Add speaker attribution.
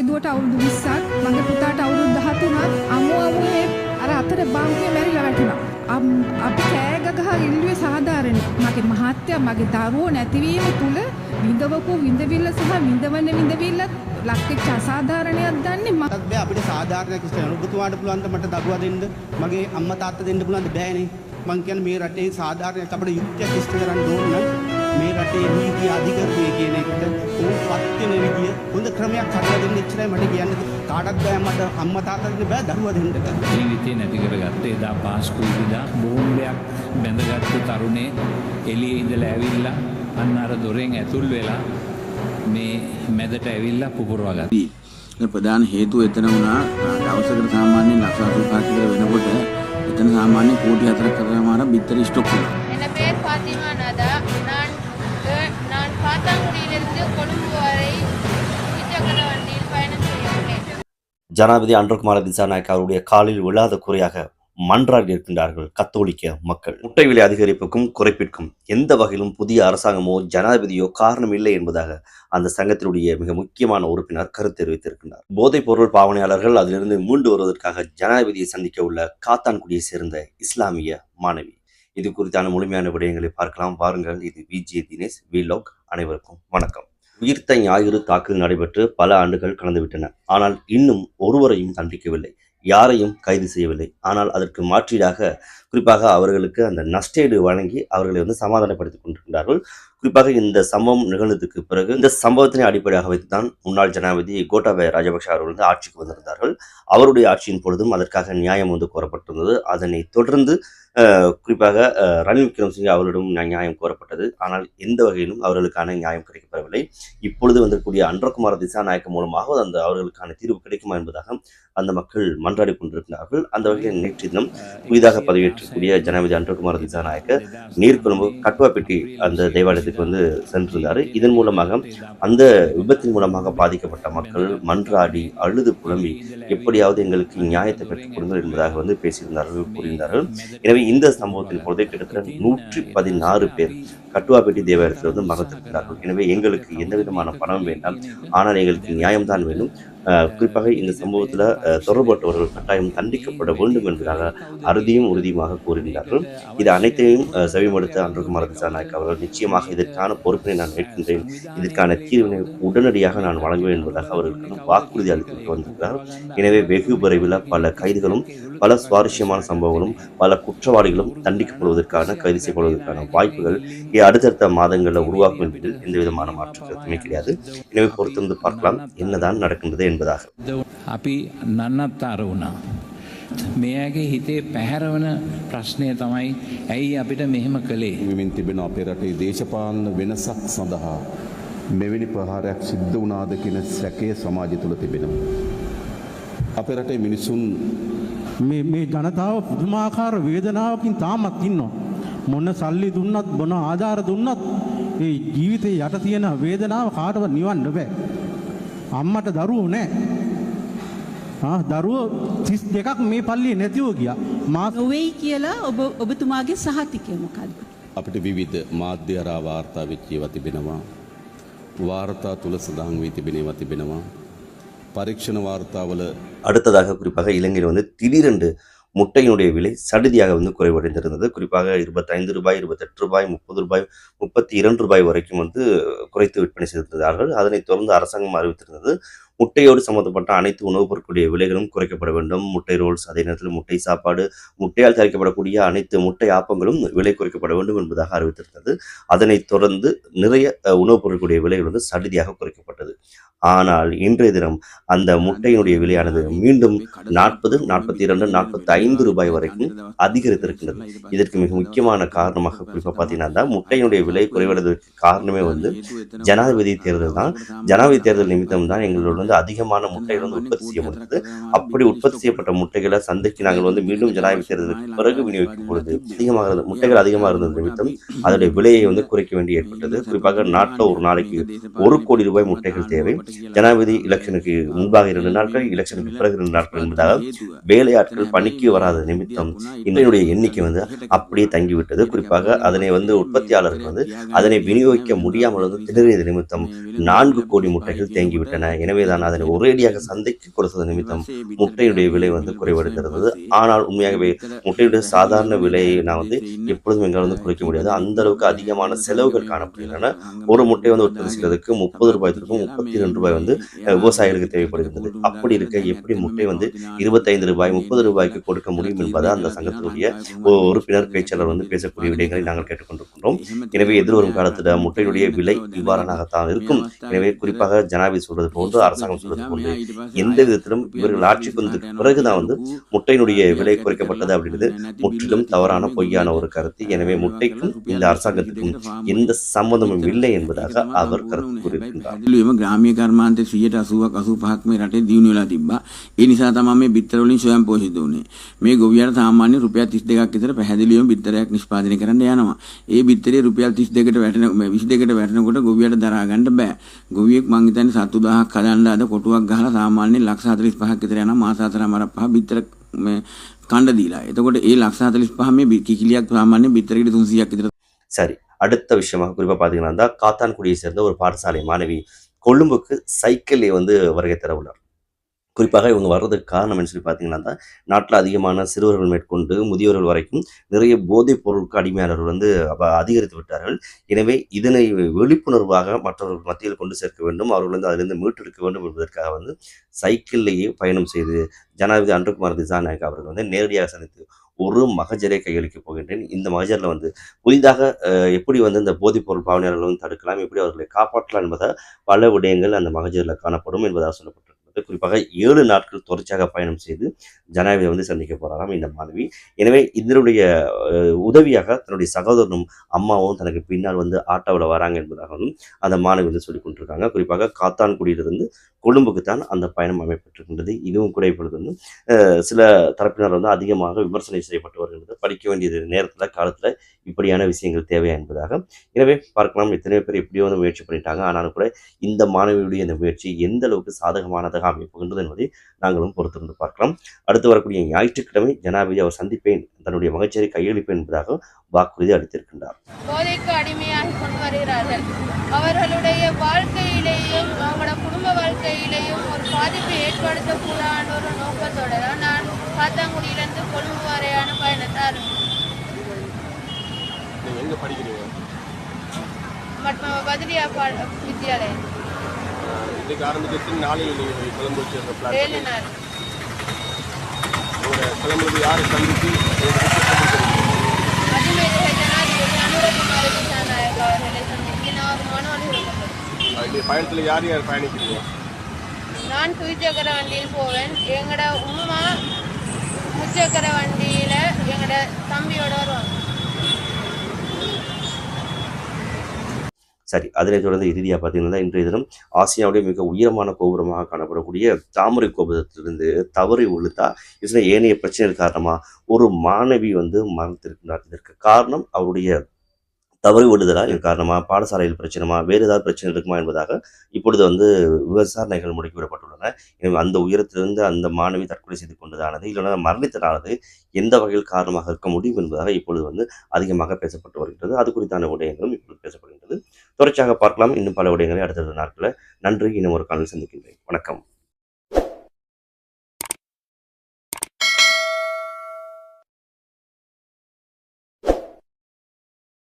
Speaker 1: මගේ දුවට අවුරුදු 20ක් මගේ පුතාට අවුරුදු 13ක් අමු අමුවේ අර අතර බම්පිය මැරිලා වැටුණා. අම්- අපි කෑ ගගහ ඉල්ලුවේ සාධාරණයි. මගේ මහත්තයා මගේ දරුවෝ නැතිවීම තුල විඳවපු විඳවිල්ල සහ විඳවන විඳවිල්ල ලක්වෙච්ච අසාධාරණයක් දන්නේ මම.
Speaker 2: මටත් බෑ අපිට සාධාරණයක් ඉස්සර ඔබතුමාට පුළුවන් ද මට දරුවා දෙන්න? මගේ අම්මා තාත්තා දෙන්න පුළුවන් ද බෑනේ. මං කියන්නේ මේ රටේ සාධාරණයක් අපිට යුක්තියක් ඉෂ්ට කරන්න ඕන නම් මේ රටේ නීති අධිකරණය කියන එකට උන්පත් වෙන විදිය හොඳ ක්‍රමයක් හදලා දෙන්න ඉච්චරයි මට කියන්න කාටවත් බෑ මට අම්මා තාත්තට බෑ දරුවා දෙන්න
Speaker 3: ජීවිතේ නැති කරගත්තේ එදා පාස්කු ඉදා බෝම්බයක් බැඳගත්තු තරුණේ එළියේ ඉඳලා ඇවිල්ලා අන්න අර දොරෙන් ඇතුල් වෙලා මේ මැදට ඇවිල්ලා පුපුරවා ගත්තා.
Speaker 4: ප්‍රධාන හේතුව එතන වුණා දවසකට සාමාන්‍යයෙන් ලක්ෂ 85 කියලා වෙනකොට එතන සාමාන්‍යයෙන් කෝටි 4ක් කරලා මාන බිත්තර ස්ටොක් වෙනවා.
Speaker 5: එන පේස් පාතිමානදා නාන්න நான் கொழும்பு வரை இருசக்கர வண்டியில் பயணம் செய்கிறேன்
Speaker 6: ஜனாதிபதி அன்றகுமார திசாநாயக் அவருடைய காலில் விழாத குறையாக மன்றாடி இருக்கின்றார்கள் கத்தோலிக்க மக்கள். முட்டை விலை அதிகரிப்புக்கும் குறைப்பிற்கும் எந்த வகையிலும் புதிய அரசாங்கமோ ஜனாதிபதியோ காரணம் இல்லை என்பதாக அந்த சங்கத்தினுடைய மிக முக்கியமான உறுப்பினர் கருத்து தெரிவித்திருக்கின்றார். போதைப் பொருள் பாவனையாளர்கள் அதிலிருந்து மீண்டு வருவதற்காக ஜனாதிபதியை சந்திக்க உள்ள காத்தான்குடியை சேர்ந்த இஸ்லாமிய மாணவி. இது குறித்தான முழுமையான விடயங்களை பார்க்கலாம். வாருங்கள். இது விஜே தினேஷ் விலாக் அனைவருக்கும் வணக்கம். உயிர்த்த ஞாயிறு தாக்குதல் நடைபெற்று பல ஆண்டுகள் கடந்துவிட்டன ஆனால் இன்னும் ஒருவரையும் தண்டிக்கவில்லை. யாரையும் கைது செய்யவில்லை. ஆனால் அதற்கு மாற்றீடாக குறிப்பாக அவர்களுக்கு அந்த நஷ்டேடு வழங்கி அவர்களை வந்து சமாதானப்படுத்திக் கொண்டிருக்கிறார்கள். குறிப்பாக இந்த சம்பவம் நிகழ்ந்ததுக்கு பிறகு இந்த சம்பவத்தினை அடிப்படையாக வைத்துதான் முன்னாள் ஜனாதிபதி கோட்டாபய ராஜபக்ஷ அவர்கள் வந்து ஆட்சிக்கு வந்திருந்தார்கள். அவருடைய ஆட்சியின் பொழுதும் அதற்காக நியாயம் வந்து கோரப்பட்டிருந்தது. அதனை தொடர்ந்து குறிப்பாக ரணில் விக்ரமசிங்கே அவர்களிடம் நியா- நியாயம் கோரப்பட்டது. ஆனால் எந்த வகையிலும் அவர்களுக்கான நியாயம் கிடைக்கப்பெறவில்லை. இப்பொழுது வந்திருக்கூடிய அன்றகுமார திசாநாயக்க மூலமாக அந்த அவர்களுக்கான தீர்வு கிடைக்குமா என்பதாக அந்த மக்கள் மன்றாடி கொண்டிருக்கிறார்கள். அந்த வகையில் நேற்று தினம் புதிதாக பதவியேற்றக்கூடிய ஜனாதிபதி அன்றகுமார் திசாநாயக்க நீர்கொழும்பு கட்டுவாப்பட்டி அந்த தேவாலயத்துக்கு வந்து சென்றிருந்தார். இதன் மூலமாக அந்த விபத்தின் மூலமாக பாதிக்கப்பட்ட மக்கள் மன்றாடி அழுது புலம்பி எப்படியாவது எங்களுக்கு நியாயத்தை பெற்றுக் கொடுங்கள் என்பதாக வந்து பேசியிருந்தார்கள் கூறியிருந்தார்கள். எனவே இந்த சம்பவத்தின் பொழுது கிட்டத்தட்ட நூற்றி பதினாறு பேர் கட்டுவாப்பட்டி தேவாலயத்தில் வந்து மறந்திருக்கிறார்கள் எனவே எங்களுக்கு எந்த விதமான பணம் வேண்டாம். ஆனால் எங்களுக்கு நியாயம்தான் வேண்டும் குறிப்பாக இந்த சம்பவத்தில் தொடர்பட்டவர்கள் கட்டாயம் தண்டிக்கப்பட வேண்டும் என்பதாக அறுதியும் உறுதியுமாக கூறுகின்றார்கள். இது அனைத்தையும் செவிமடுத்த அன்றகுமார் திசாநாயக் அவர்கள் நிச்சயமாக இதற்கான பொறுப்பினை நான் ஏற்கின்றேன். இதற்கான தீர்வினை உடனடியாக நான் வழங்குவேன் என்பதாக அவர்களுக்கு வாக்குறுதி அளித்து வந்திருக்கிறார் எனவே வெகு விரைவில் பல கைதுகளும் பல சுவாரஸ்யமான சம்பவங்களும் பல குற்றவாளிகளும் தண்டிக்கப்படுவதற்கான கைது செய்யப்படுவதற்கான வாய்ப்புகள் அடுத்தடுத்த மாதங்களில் உருவாக்கும் என்பதில் எந்த விதமான மாற்று கருத்துமே கிடையாது. எனவே பொறுத்திருந்து பார்க்கலாம் என்னதான் நடக்கின்றது என்பதாக
Speaker 3: අපි නන්නත්තර වුණා. මෙයාගේ හිතේ පැහැරවන ප්‍රශ්නය තමයි ඇයි අපිට මෙහෙම කළේ.
Speaker 7: විමින් තිබෙන අපේ රටේ දේශපාලන වෙනසක් සඳහා මෙවැනි ප්‍රහාරයක් සිද්ධ වනාද කියෙන සැකය සමාජ තුළ තිබෙනවා. අපේ රටේ මිනිසුන්
Speaker 8: මේ මේ ජනතාව පුදුමාකාර වේදනාවකින් තාමත් ඉන්නවා. මොන්න සල්ලි දුන්නත් බොන ආධාර දුන්නත් ඒ ජීවිතය යට තියෙන වේදනාව කාටව නිවන්න බෑ. අම්මට දරුවෝ නෑ. ආ, දරුවෝ තිස් දෙකක් මේ පල්ලිය නැතිව ගිය. මාස
Speaker 9: නොවෙයි කියලා ඔබ ඔබතුමාගේ සහතිකය මොකක්ද.
Speaker 7: අපිට විවිධ මාධ්‍යරා වාර්තා වෙච්චේව තිබෙනවා. වාර්තා තුළ සඳහන් වී තිබෙනේව තිබෙනවා. පරීක්ෂණ වාර්තාවල
Speaker 6: அடுத்ததாக குறிப்பாக இலங்கையில் வந்து திடீரென்று முட்டையினுடைய விலை சடுதியாக வந்து குறைவடைந்திருந்தது. குறிப்பாக இருபத்தைந்து ரூபாய் இருபத்தெட்டு ரூபாய் முப்பது ரூபாய் முப்பத்தி இரண்டு ரூபாய் வரைக்கும் வந்து குறைத்து விற்பனை செய்திருந்தார்கள். அதனைத் தொடர்ந்து அரசாங்கம் அறிவித்திருந்தது முட்டையோடு சம்பந்தப்பட்ட அனைத்து உணவுப் பொருட்களுடைய விலைகளும் குறைக்கப்பட வேண்டும். முட்டை ரோல்ஸ் அதே நேரத்தில் முட்டை சாப்பாடு முட்டையால் தயாரிக்கப்படக்கூடிய அனைத்து முட்டை ஆப்பங்களும் விலை குறைக்கப்பட வேண்டும் என்பதாக அறிவித்திருந்தது. அதனைத் தொடர்ந்து நிறைய உணவுப் பொருட்களுடைய விலை வந்து சடுதியாக குறைக்கப்பட்டது. ஆனால் இன்றைய தினம் அந்த முட்டையினுடைய விலையானது மீண்டும் நாற்பது நாற்பத்தி இரண்டு நாற்பத்தி ஐந்து ரூபாய் வரைக்கும் அதிகரித்திருக்கின்றது. இதற்கு மிக முக்கியமான காரணமாக குறிப்பாக பார்த்தீங்கன்னா முட்டையினுடைய விலை குறைவதற்கு காரணமே வந்து ஜனாதிபதி தேர்தல் தான். ஜனாதிபதி தேர்தல் நிமித்தம் தான் எங்களோட வந்து அதிகமான முட்டைகள் வந்து உற்பத்தி செய்ய முடிந்தது அப்படி உற்பத்தி செய்யப்பட்ட முட்டைகளை சந்தைக்கு நாங்கள் வந்து மீண்டும் ஜனாதிபதி தேர்தலுக்கு பிறகு விநியோகிக்கும் பொழுது அதிகமாக இருந்த முட்டைகள் அதிகமாக இருந்தது நிமித்தம் அதோடைய விலையை வந்து குறைக்க வேண்டி ஏற்பட்டது. குறிப்பாக நாட்டில் ஒரு நாளைக்கு ஒரு கோடி ரூபாய் முட்டைகள் தேவை. ஜனாதிபதி எலெக்ஷனுக்கு முன்பாக இரண்டு நாட்கள் எலெக்ஷனுக்கு பிறகு இரண்டு நாட்கள் என்பதாக வேலையாட்கள் பணிக்கு வராத நிமித்தம் இன்றைய எண்ணிக்கை வந்து அப்படியே தங்கிவிட்டது. குறிப்பாக அதனை வந்து உற்பத்தியாளர்கள் வந்து அதனை விநியோகிக்க முடியாமல் வந்து திணறியது நிமித்தம் நான்கு கோடி முட்டைகள் தேங்கிவிட்டன எனவே தான் அதனை ஒரேடியாக சந்தைக்கு கொடுத்தது நிமித்தம் முட்டையுடைய விலை வந்து குறைவடைந்திருந்தது. ஆனால் உண்மையாகவே முட்டையுடைய சாதாரண விலையை நான் வந்து எப்பொழுதும் எங்களால் வந்து குறைக்க முடியாது. அந்த அளவுக்கு அதிகமான செலவுகள் காணப்படுகின்றன. ஒரு முட்டை வந்து உற்பத்தி செய்வதற்கு முப்பது ரூபாய்க்கும் முப்பத்தி ரெண்டு ரூபாய் வந்து விவசாயிகளுக்கு தேவைப்படுகிறது அப்படி இருக்க எப்படி முட்டை வந்து இருபத்தைந்து ரூபாய் முப்பது ரூபாய்க்கு கொடுக்க முடியும் என்பதை அந்த சங்கத்தினுடைய உறுப்பினர் பேச்சாளர் வந்து பேசக்கூடிய விடயங்களை நாங்கள் கேட்டுக்கொண்டிருக்கின்றோம். எனவே எதிர்வரும் காலத்தில் முட்டையுடைய விலை இவ்வாறானதான் இருக்கும். எனவே குறிப்பாக ஜனாபி சொல்வது போன்று அரசாங்கம் சொல்றது போன்று எந்த விதத்திலும் இவர்கள் ஆட்சிக்கு வந்த பிறகுதான் வந்து முட்டையினுடைய விலை குறைக்கப்பட்டது அப்படின்றது முற்றிலும் தவறான பொய்யான ஒரு கருத்து எனவே முட்டைக்கும் இந்த அரசாங்கத்துக்கும் எந்த சம்பந்தமும் இல்லை என்பதாக அவர் கருத்து கூறியிருக்கின்றார்
Speaker 4: පැහැදිලිවම ග්‍රාමිය කර්මාන්තය සියයට අසුවක් අසු පහක් මේ රටේ දියුණු වෙලා තිබ්බා. ඒ නිසා තමයි මේ බිත්තර වලින් ස්වයං පෝෂිත වුනේ. මේ ගොවියට සාමාන්‍ය රුපියල් 32ක් විතර පැහැදිලිවම බිත්තරයක් නිෂ්පාදනය කරන්න යනවා. ඒ බිත්තරේ රුපියල් 32කට වැටෙන 22කට වැටෙනකොට ගොවියට දරා ගන්න බෑ. ගොවියෙක් මං හිතන්නේ සතු 1000ක් හදන්න අද කොටුවක් ගහලා සාමාන්‍යයෙන් ලක්ෂ 45ක් විතර යනවා මාස හතරමාරක් පහ බිත්තර මේ කණ්ඩ දීලා. එතකොට ඒ ලක්ෂ 45 මේ බි- කිකිලියක් සාමාන්‍යයෙන් බිත්තරයකට 300ක් විතර
Speaker 6: சரி அடுத்த விஷயமாக குறிப்பாக பார்த்தீங்கன்னா காத்தான்குடியை சேர்ந்த ஒரு பாடசாலை மாணவி கொழும்புக்கு சைக்கிளே வந்து வருகை தர உள்ளார் குறிப்பாக இவங்க வர்றதுக்கு காரணம் என்ன சொல்லி பார்த்தீங்கன்னா நாட்டில் அதிகமான சிறுவர்கள் மேற்கொண்டு முதியோர்கள் வரைக்கும் நிறைய போதைப் பொருளுக்கு அடிமையாளர்கள் வந்து அதிகரித்து விட்டார்கள். எனவே இதனை விழிப்புணர்வாக மற்றவர்கள் மத்தியில் கொண்டு சேர்க்க வேண்டும். அவர்கள் வந்து அதிலிருந்து மீட்டெடுக்க வேண்டும் என்பதற்காக வந்து சைக்கிள்லேயே பயணம் செய்து ஜனாதிபதி அன்றுகுமார் திசாநாயக் அவர்கள் வந்து நேரடியாக சந்தித்து ஒரு மகஜரை கையளிக்கப் போகின்றேன். இந்த மகஜரில் வந்து புதிதாக எப்படி வந்து இந்த போதைப் பொருள் பாவனையாளர்கள் வந்து தடுக்கலாம் எப்படி அவர்களை காப்பாற்றலாம் என்பதை பல விடயங்கள் அந்த மகஜரில் காணப்படும் என்பதாக வந்து குறிப்பாக ஏழு நாட்கள் தொடர்ச்சியாக பயணம் செய்து ஜனாதிபதி வந்து சந்திக்க போகிறாராம் இந்த மாணவி எனவே இதனுடைய உதவியாக தன்னுடைய சகோதரனும் அம்மாவும் தனக்கு பின்னால் வந்து ஆட்டோவில் வராங்க என்பதாகவும் அந்த மாணவி வந்து சொல்லிக் கொண்டிருக்காங்க. குறிப்பாக காத்தான்குடியிலிருந்து கொழும்புக்கு தான் அந்த பயணம் அமைப்பட்டிருக்கின்றது. இதுவும் கூட இப்பொழுது வந்து சில தரப்பினர் வந்து அதிகமாக விமர்சனம் செய்யப்பட்டு வருகின்றது. படிக்க வேண்டியது நேரத்தில் காலத்தில் இப்படியான விஷயங்கள் தேவையா என்பதாக. எனவே பார்க்கலாம் எத்தனையோ பேர் எப்படியோ வந்து முயற்சி பண்ணிட்டாங்க. ஆனாலும் கூட இந்த மாணவியுடைய இந்த முயற்சி எந்த அளவுக்கு சாதகமானதாக அமைப்புகின்றது என்பதை நாங்களும் பொறுத்திருந்து பார்க்கலாம் அடுத்து வரக்கூடிய ஞாயிற்றுக்கிழமை ஜனாதிபதி அவர் சந்திப்பேன் தன்னுடைய மகிழ்ச்சியை கையளிப்பேன் என்பதாக வாக்குறுதி அளித்திருக்கின்றார்.
Speaker 5: போதைக்கு அடிமையாகி கொண்டு வருகிறார்கள் அவர்களுடைய வாழ்க்கையிலேயும் அவங்களோட குடும்ப வாழ்க்கையிலேயும் ஒரு பாதிப்பை ஏற்படுத்தக்கூடாத ஒரு நோக்கத்தோட தான் நான் காத்தாங்குடியிலிருந்து கொழும்பு வரையான பயணத்தை ஆரம்பித்தேன்.
Speaker 7: படிக்கிறீங்க?
Speaker 5: மற்றும் பதிலியா பா வித்யாலயம்.
Speaker 7: இன்னைக்கு ஆரம்பிச்சிட்டு நாளையில் நீங்கள் கிளம்பு வச்சு பிளான் உங்களோட கிளம்புறது யாரை
Speaker 5: சந்தித்து
Speaker 7: பயணத்தில் யார் யார் பயணிக்கிறீங்க?
Speaker 5: நான் துவிச்சக்கர வண்டியில் போவேன். எங்களோட உம்மா முச்சக்கர வண்டியில் எங்களோட தம்பியோட வருவாங்க.
Speaker 6: சரி அதனைத் தொடர்ந்து இறுதியாக பார்த்தீங்கன்னா இன்றைய தினம் ஆசியாவுடைய மிக உயரமான கோபுரமாக காணப்படக்கூடிய தாமரை கோபுரத்திலிருந்து தவறி விழுத்தா இதில் ஏனைய பிரச்சனைகள் காரணமாக ஒரு மாணவி வந்து மரணத்திருக்கிறார் இதற்கு காரணம் அவருடைய தவறி விடுதலா இது காரணமாக பாடசாலையில் பிரச்சனைமா வேறு ஏதாவது பிரச்சனை இருக்குமா என்பதாக இப்பொழுது வந்து விசாரணைகள் முடுக்கிவிடப்பட்டுள்ளன எனவே அந்த உயரத்திலிருந்து அந்த மாணவி தற்கொலை செய்து கொண்டதானது இல்லைனா மரணித்ததானது எந்த வகையில் காரணமாக இருக்க முடியும் என்பதாக இப்பொழுது வந்து அதிகமாக பேசப்பட்டு வருகிறது அது குறித்தான விடயங்களும் இப்பொழுது பேசப்படுகிறது தொடர்ச்சியாக பார்க்கலாம். இன்னும் பல விடயங்களை அடுத்தடுத்த நாட்களில். நன்றி. இன்னும் ஒரு காலையில் சந்திக்கின்றேன். வணக்கம்.